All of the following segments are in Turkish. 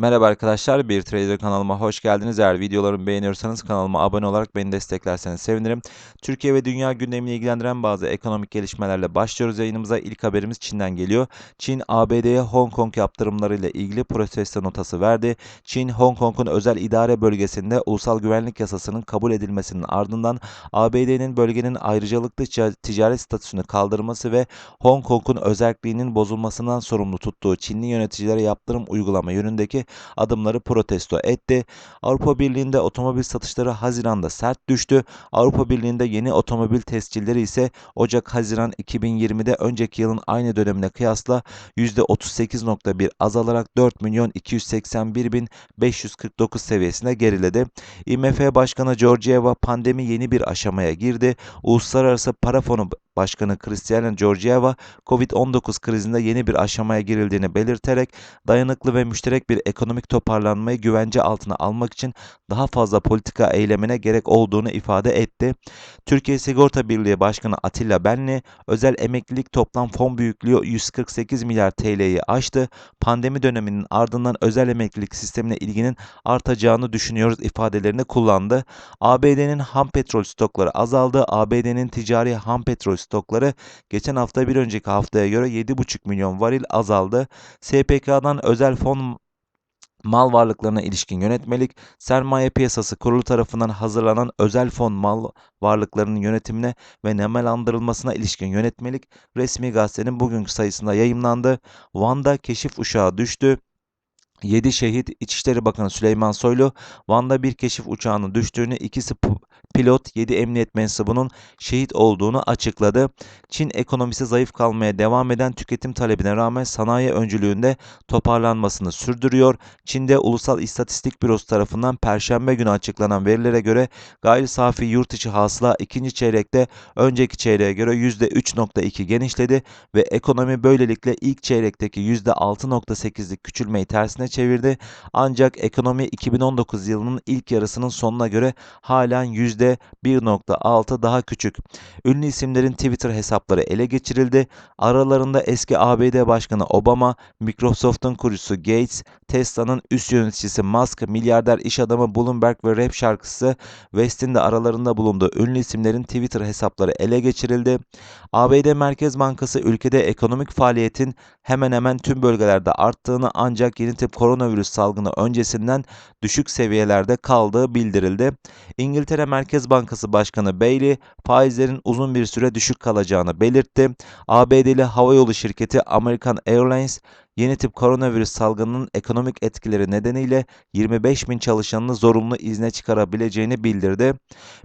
Merhaba arkadaşlar, Bir Trader kanalıma hoş geldiniz. Eğer videolarımı beğeniyorsanız kanalıma abone olarak beni desteklerseniz sevinirim. Türkiye ve dünya gündemini ilgilendiren bazı ekonomik gelişmelerle başlıyoruz yayınımıza. İlk haberimiz Çin'den geliyor. Çin, ABD'ye Hong Kong yaptırımlarıyla ilgili protesto notası verdi. Çin, Hong Kong'un özel idare bölgesinde ulusal güvenlik yasasının kabul edilmesinin ardından ABD'nin bölgenin ayrıcalıklı ticaret statüsünü kaldırması ve Hong Kong'un özelliğinin bozulmasından sorumlu tuttuğu Çinli yöneticilere yaptırım uygulama yönündeki adımları protesto etti. Avrupa Birliği'nde otomobil satışları Haziran'da sert düştü. Avrupa Birliği'nde yeni otomobil tescilleri ise Ocak-Haziran 2020'de önceki yılın aynı dönemine kıyasla %38.1 azalarak 4 milyon 281 bin 549 seviyesine geriledi. IMF Başkanı Georgieva pandemi yeni bir aşamaya girdi. Uluslararası Para Fonu Başkanı Kristalina Georgieva, Covid-19 krizinde yeni bir aşamaya girildiğini belirterek dayanıklı ve müşterek bir ekonomik toparlanmayı güvence altına almak için daha fazla politika eylemine gerek olduğunu ifade etti. Türkiye Sigorta Birliği Başkanı Atilla Benli, özel emeklilik toplam fon büyüklüğü 148 milyar TL'yi aştı. Pandemi döneminin ardından özel emeklilik sistemine ilginin artacağını düşünüyoruz ifadelerini kullandı. ABD'nin ham petrol stokları azaldı. ABD'nin ticari ham petrol stokları geçen hafta bir önceki haftaya göre 7,5 milyon varil azaldı. SPK'dan özel fon mal varlıklarına ilişkin yönetmelik, sermaye piyasası kurulu tarafından hazırlanan özel fon mal varlıklarının yönetimine ve nemalandırılmasına ilişkin yönetmelik resmi gazetenin bugünkü sayısında yayımlandı. Van'da keşif uşağı düştü. 7 şehit İçişleri Bakanı Süleyman Soylu, Van'da bir keşif uçağının düştüğünü, ikisi pilot 7 emniyet mensubunun şehit olduğunu açıkladı. Çin ekonomisi zayıf kalmaya devam eden tüketim talebine rağmen sanayi öncülüğünde toparlanmasını sürdürüyor. Çin'de Ulusal İstatistik Bürosu tarafından perşembe günü açıklanan verilere göre gayri safi yurt içi hasıla ikinci çeyrekte önceki çeyreğe göre %3.2 genişledi ve ekonomi böylelikle ilk çeyrekteki %6.8'lik küçülmeyi tersine çevirdi. Ancak ekonomi 2019 yılının ilk yarısının sonuna göre halen %1 %1.6 daha küçük. Ünlü isimlerin Twitter hesapları ele geçirildi. Aralarında eski ABD Başkanı Obama, Microsoft'un kurucusu Gates, Tesla'nın üst yöneticisi Musk, milyarder iş adamı Bloomberg ve rap şarkısı West'in de aralarında bulunduğu ünlü isimlerin Twitter hesapları ele geçirildi. ABD Merkez Bankası ülkede ekonomik faaliyetin hemen hemen tüm bölgelerde arttığını ancak yeni tip koronavirüs salgını öncesinden düşük seviyelerde kaldığı bildirildi. İngiltere Merkez Bankası Başkanı Bailey faizlerin uzun bir süre düşük kalacağını belirtti. ABD'li havayolu şirketi American Airlines yeni tip koronavirüs salgınının ekonomik etkileri nedeniyle 25 bin çalışanını zorunlu izne çıkarabileceğini bildirdi.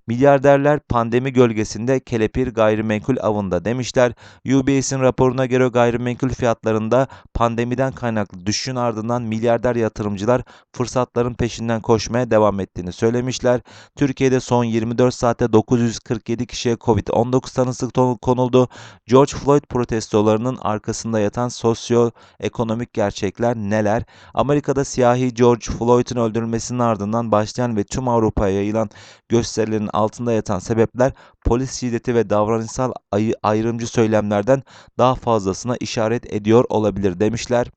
Milyarderler pandemi gölgesinde kelepir gayrimenkul avında demişler. UBS'in raporuna göre gayrimenkul fiyatlarında pandemiden kaynaklı düşüşün ardından milyarder yatırımcılar fırsatların peşinden koşmaya devam ettiğini söylemişler. Türkiye'de son 24 saatte 947 kişiye Covid-19 tanısı konuldu. George Floyd protestolarının arkasında yatan sosyo-ekonomik ekonomik gerçekler neler? Amerika'da siyahi George Floyd'un öldürülmesinin ardından başlayan ve tüm Avrupa'ya yayılan gösterilerin altında yatan sebepler polis şiddeti ve davranışsal ayrımcı söylemlerden daha fazlasına işaret ediyor olabilir demişler.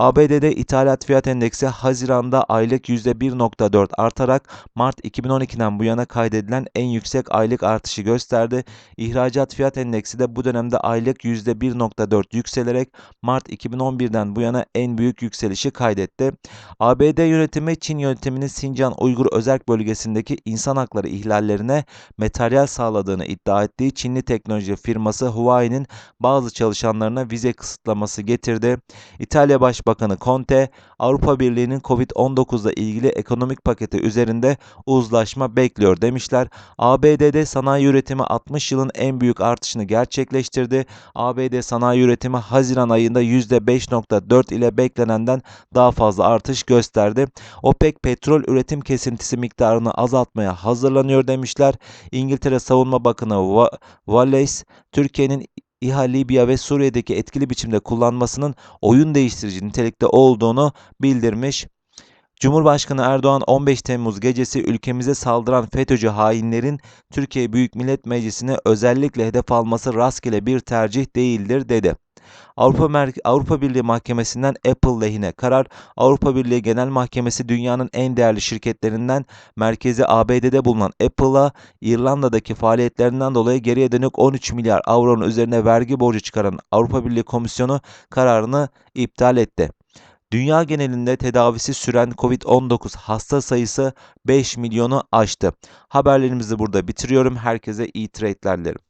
ABD'de ithalat fiyat endeksi Haziran'da aylık %1.4 artarak Mart 2012'den bu yana kaydedilen en yüksek aylık artışı gösterdi. İhracat fiyat endeksi de bu dönemde aylık %1.4 yükselerek Mart 2011'den bu yana en büyük yükselişi kaydetti. ABD yönetimi Çin yönetiminin Sincan Uygur Özerk bölgesindeki insan hakları ihlallerine materyal sağladığını iddia ettiği Çinli teknoloji firması Huawei'nin bazı çalışanlarına vize kısıtlaması getirdi. İtalya Başbakanı Başbakanı Conte, Avrupa Birliği'nin Covid-19 ile ilgili ekonomik paketi üzerinde uzlaşma bekliyor demişler. ABD'de sanayi üretimi 60 yılın en büyük artışını gerçekleştirdi. ABD sanayi üretimi Haziran ayında %5.4 ile beklenenden daha fazla artış gösterdi. OPEC petrol üretim kesintisi miktarını azaltmaya hazırlanıyor demişler. İngiltere Savunma Bakanı Wallace, Türkiye'nin İHA, Libya ve Suriye'deki etkili biçimde kullanmasının oyun değiştirici nitelikte olduğunu bildirmiş. Cumhurbaşkanı Erdoğan 15 Temmuz gecesi ülkemize saldıran FETÖ'cü hainlerin Türkiye Büyük Millet Meclisi'ne özellikle hedef alması rastgele bir tercih değildir dedi. Avrupa, Mer- Avrupa Birliği Mahkemesi'nden Apple lehine karar. Avrupa Birliği Genel Mahkemesi dünyanın en değerli şirketlerinden merkezi ABD'de bulunan Apple'a İrlanda'daki faaliyetlerinden dolayı geriye dönük 13 milyar avronun üzerine vergi borcu çıkaran Avrupa Birliği Komisyonu kararını iptal etti. Dünya genelinde tedavisi süren COVID-19 hasta sayısı 5 milyonu aştı. Haberlerimizi burada bitiriyorum. Herkese iyi trade'ler dilerim.